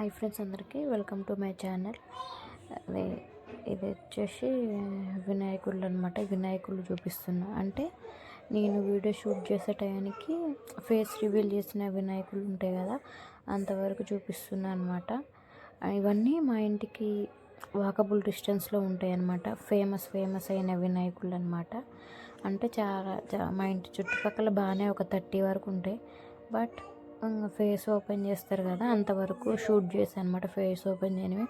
Hi friends అందరికీ welcome to my channel. అదే ఇది వచ్చేసి వినాయకుళ్ళు అనమాట వినాయకుళ్ళు చూపిస్తున్నా. అంటే నేను వీడియో షూట్ చేసే టయానికి ఫేస్ రివీల్ చేసిన వినాయకులు ఉంటాయి కదా అంతవరకు చూపిస్తున్నా అనమాట ఇవన్నీ మా ఇంటికి వాకబుల్ డిస్టెన్స్లో ఉంటాయి అనమాట ఫేమస్ ఫేమస్ అయిన వినాయకులు అనమాట అంటే చాలా మా ఇంటి చుట్టుపక్కల బాగానే ఒక థర్టీ వరకు ఉంటాయి. బట్ ఫేస్ ఓపెన్ చేస్తారు కదా అంతవరకు షూట్ చేశాను అనమాట ఫేస్ ఓపెన్ చేయనివి.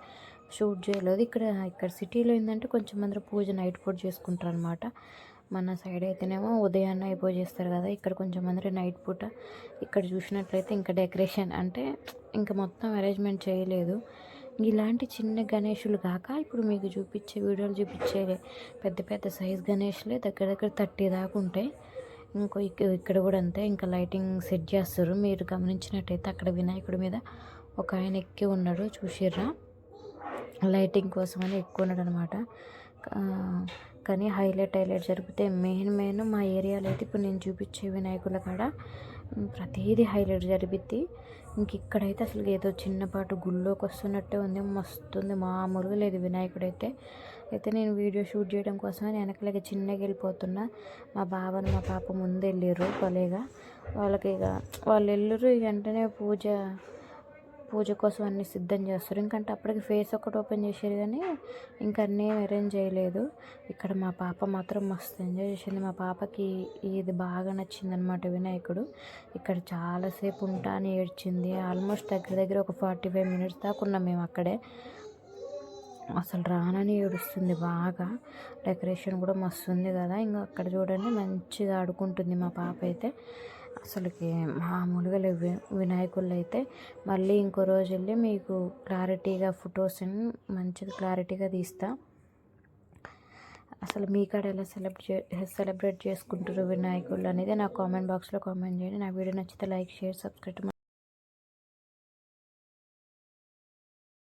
షూట్ చేయలేదు. ఇక్కడ ఇక్కడ సిటీలో ఏంటంటే కొంచెం మంది పూజ నైట్ పూట చేసుకుంటారు అనమాట మన సైడ్ అయితేనేమో ఉదయాన్నే అయిపోయి చేస్తారు కదా ఇక్కడ కొంచెం మంది నైట్ పూట. ఇక్కడ చూసినట్లయితే ఇంకా డెకరేషన్ అంటే ఇంకా మొత్తం అరేంజ్మెంట్ చేయలేదు. ఇలాంటి చిన్న గణేషులు కాక ఇప్పుడు మీకు చూపించే వీడియోలు చూపించే పెద్ద పెద్ద సైజ్ గణేష్లే దగ్గర దగ్గర థర్టీ దాకా ఉంటాయి. ఇంకో ఇక్కడ కూడా అంతే. ఇంకా లైటింగ్ సెట్ చేస్తారు. మీరు గమనించినట్టయితే అక్కడ వినాయకుడి మీద ఒక ఆయన ఎక్కి ఉన్నాడు. చూసిర్రా? లైటింగ్ కోసం అని ఎక్కువ ఉన్నాడు అనమాట కానీ హైలైట్ హైలైట్ జరిపితే మెయిన్ మెయిన్ మా ఏరియాలో అయితే ఇప్పుడు నేను చూపించే వినాయకుల కాడ ప్రతిదీ హైలైట్ జరిపిద్ది. ఇంక ఇక్కడైతే అసలు ఏదో చిన్నపాటు గుళ్ళోకి వస్తున్నట్టే ఉంది. మస్తుంది మామూలుగా లేదు వినాయకుడు అయితే అయితే నేను వీడియో షూట్ చేయడం కోసమే వెనకలకి చిన్నగా వెళ్ళిపోతున్నా. మా బావను మా పాప ముందు వెళ్ళారు భలేగా. వాళ్ళకి ఇక వాళ్ళు వెళ్ళరు ఇక వెంటనే పూజ పూజ కోసం అన్ని సిద్ధం చేస్తారు. ఇంకంటే అప్పటికి ఫేస్ ఒకటి ఓపెన్ చేశారు కానీ ఇంకా అన్నీ అరేంజ్ చేయలేదు. ఇక్కడ మా పాప మాత్రం మస్తు ఎంజాయ్ చేసింది. మా పాపకి ఇది బాగా నచ్చింది అనమాట వినాయకుడు. ఇక్కడ చాలాసేపు ఉంటా అని ఏడ్చింది. ఆల్మోస్ట్ దగ్గర దగ్గర ఒక ఫార్టీ ఫైవ్ మినిట్స్ దాకా ఉన్నాం మేము అక్కడే. అసలు రానని ఏడుస్తుంది బాగా. డెకరేషన్ కూడా మస్తు ఉంది కదా. ఇంకా అక్కడ చూడండి మంచిగా ఆడుకుంటుంది మా పాప అయితే. అసలుకి మామూలుగా లేవు. వినాయకుళ్ళు అయితే మళ్ళీ ఇంకో రోజు వెళ్ళి మీకు క్లారిటీగా ఫొటోస్ మంచిగా క్లారిటీగా తీస్తా. అసలు మీ కాడ ఎలా సెలబ్రేట్ సెలబ్రేట్ చేసుకుంటారు వినాయకుళ్ళు అనేది నా కామెంట్ బాక్స్లో కామెంట్ చేయండి. నా వీడియో నచ్చితే లైక్ షేర్ సబ్స్క్రైబ్